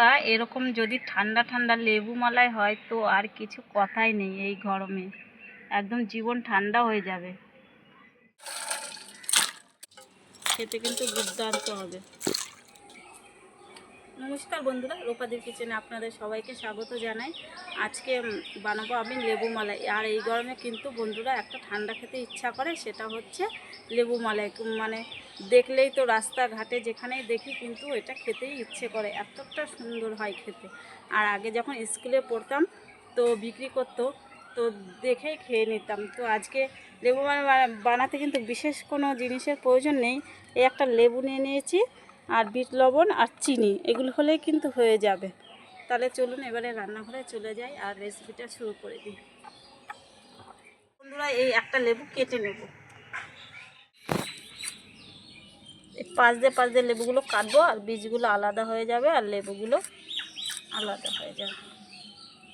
তা এরকম যদি ঠান্ডা ঠান্ডা লেবু মালাই হয় তো আর কিছু কথাই নেই এই গরমে। একদম জীবন ঠান্ডা হয়ে যাবে। খেতে কিন্তু দুর্দান্ত হবে। নমস্কার বন্ধুরা রূপাদির কিচেনে আপনাদের সবাইকে স্বাগত জানাই। আজকে বানাবো আমি লেবু মালাই। আর এই গরমে কিন্তু বন্ধুরা একটা ঠান্ডা খেতে ইচ্ছা করে, সেটা হচ্ছে লেবু মালাই। মানে দেখলেই তো রাস্তাঘাটে যেখানেই দেখি কিন্তু এটা খেতেই ইচ্ছে করে, এতটা সুন্দর হয় খেতে। আর আগে যখন স্কুলে পড়তাম, তো বিক্রি করতো, তো দেখেই খেয়ে নিতাম। তো আজকে লেবু মালাই বানাতে কিন্তু বিশেষ কোনো জিনিসের প্রয়োজন নেই। এই একটা লেবু নিয়ে নিয়েছি আর বিট লবণ আর চিনি, এগুলো হলেই কিন্তু হয়ে যাবে। তাহলে চলুন এবারে রান্নাঘরে চলে যাই আর রেসিপিটা শুরু করে দিই। বন্ধুরা, এই একটা লেবু কেটে নেব। পাশ দিয়ে পাশ দিয়ে লেবুগুলো কাটবো আর বীজগুলো আলাদা হয়ে যাবে আর লেবুগুলো আলাদা হয়ে যাবে।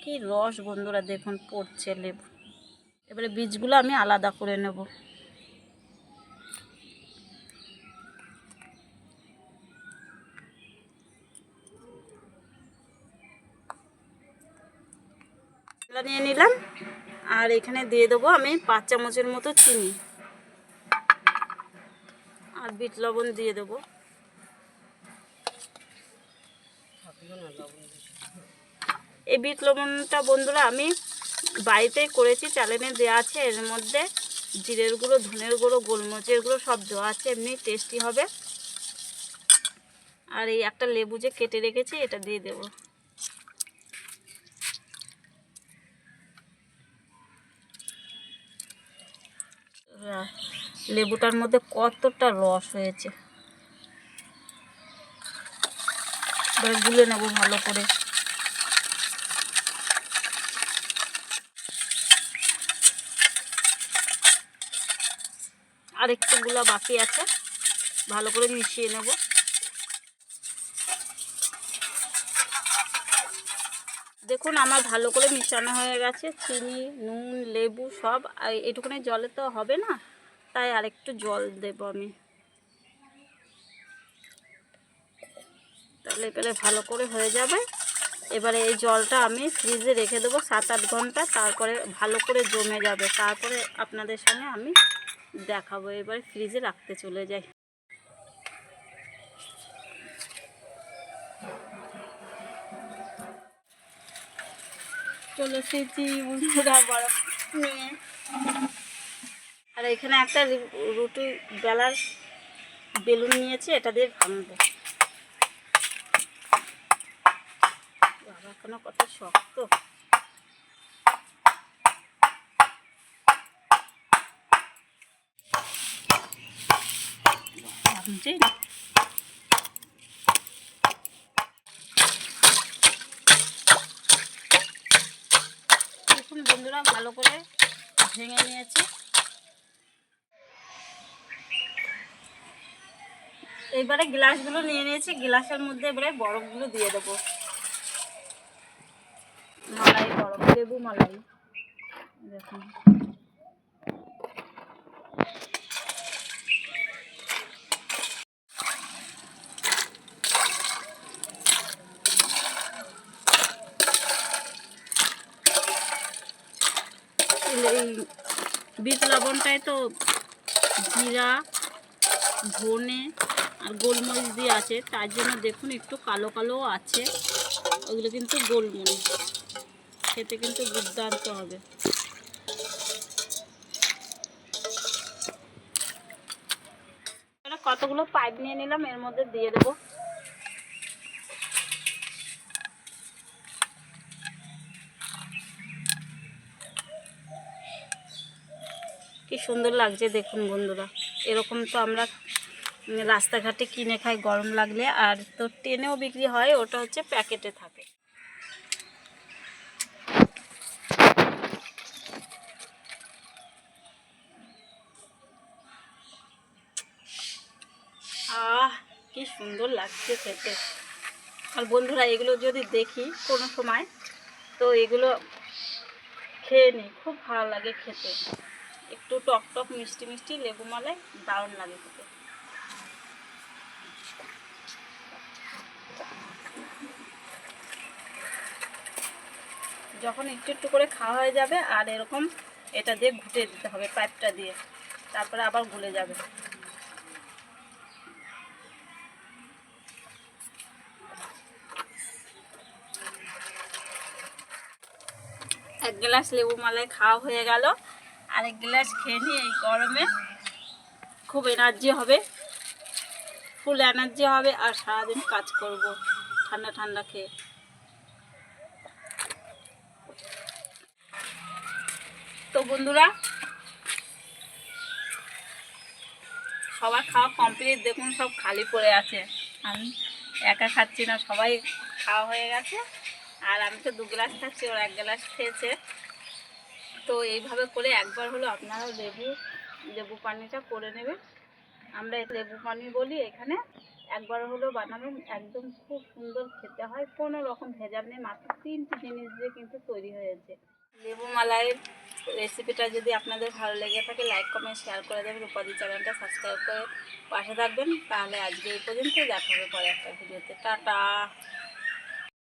কি রস বন্ধুরা, দেখুন, পড়ছে লেবু। এবারে বীজগুলো আমি আলাদা করে নেব। মশলা নিয়ে নিলাম। আর এখানে দিয়ে দেবো আমি পাঁচ চামচের মতো চিনি। আর বিট লবণ দিয়ে দেবো। এই বিট লবণটা বন্ধুরা আমি বাড়িতেই করেছি চ্যানেলে দেওয়া আছে। এর মধ্যে জিরের গুঁড়ো, ধনের গুঁড়ো, গোলমরিচের গুঁড়ো সব দেওয়া আছে, এমনি টেস্টি হবে। আর এই একটা লেবু যে কেটে রেখেছি, এটা দিয়ে দেবো। লেবুটার মধ্যে কতটা রস হয়েছে? গুলে নেব ভালো করে। আরেকটু গুলা বাকি আছে, ভালো করে মিশিয়ে নেব। দেখুন, আমার ভালো করে মিশানো হয়ে গেছে। চিনি, নুন, লেবু সব এটুকুনি জলে তো হবে না, তাই আরেকটু জল দেব আমি। তাহলে এবারে ভালো করে হয়ে যাবে। এবারে এই জলটা আমি ফ্রিজে রেখে দেবো সাত আট ঘণ্টা, তারপরে ভালো করে জমে যাবে। তারপরে আপনাদের সঙ্গে আমি দেখাবো। এবারে ফ্রিজে রাখতে চলে যাই। চলে এসেছি বন্ধুরা বরফ আর এখানে একটা রুটি বেলার বেলুন নিয়েছি, এটা দিয়ে ভাঙবো। বাবা কেন কত শক্ত। ভাঙছে না দেখুন বন্ধুরা, ভালো করে ভেঙে নিয়েছি। এবারে গ্লাসগুলো নিয়ে নিয়েছি, গ্লাসের মধ্যে এবারে বরফগুলো দিয়ে দেবো। মালাই বরফ, লেবু মালাই। দেখুন। এই বীজ লবণটায় তো জিরা, ধনে আর গোলমরিচ দিয়ে আছে। তার জন্য দেখুন একটু কালো কালো আছে। ওগুলো কিন্তু গোলমরিচ। খেতে কিন্তু দুর্দান্ত হবে। কতগুলো পাইপ নিয়ে নিলাম, এর মধ্যে দিয়ে দেবো। কি সুন্দর লাগছে দেখুন বন্ধুরা। এরকম তো আমরা রাস্তাঘাটে কিনে খাই গরম লাগলে, আর তো টেনেও বিক্রি হয়, ওটা হচ্ছে প্যাকেটে থাকে। আহ, কি সুন্দর লাগছে খেতে। আর বন্ধুরা, এগুলো যদি দেখি কোনো সময়, তো এগুলো খেয়ে নিই, খুব ভালো লাগে খেতে। একটু টক টক, মিষ্টি মিষ্টি, লেবু মালাই, দারুণ লাগে খেতে। যখন একটু একটু করে খাওয়া হয়ে যাবে, আর এরকম এটা দিয়ে ঘুটে দিতে হবে পাইপটা দিয়ে, তারপরে আবার গুলে যাবে। এক গ্লাস লেবু মালাই খাওয়া হয়ে গেল। আর এক গ্লাস খেয়ে নিই এই গরমে। খুব এনার্জি হবে। ফুল এনার্জি হবে আর সারাদিন কাজ করব ঠান্ডা ঠান্ডা খেয়ে। তো বন্ধুরা, সবার খাওয়া কমপ্লিট দেখুন সব খালি পড়ে আছে। আমি একা খাচ্ছি না, সবাই খাওয়া হয়ে গেছে। আর আমি তো দু গ্লাস খাচ্ছি, ওর এক গ্লাস খেয়েছে। তো এইভাবে করে একবার হলো আপনারা লেবু লেবু পানিটা করে নেবেন। আমরা লেবু পানি বলি, এখানে একবার হলো বানাবেন, একদম খুব সুন্দর খেতে হয়। কোনো রকম ভেজাল নেই, মাত্র তিনটি জিনিস দিয়ে কিন্তু তৈরি হয়েছে। লেবু মালাইয়ের রেসিপিটা যদি আপনাদের ভালো লেগে থাকে, লাইক, কমেন্ট, শেয়ার করে দেবেন। উপাধি চ্যানেলটা সাবস্ক্রাইব করে পাশে থাকবেন। তাহলে আজকে এই পর্যন্ত দেখা হবে পরে একটা ভিডিওতে। টাটা!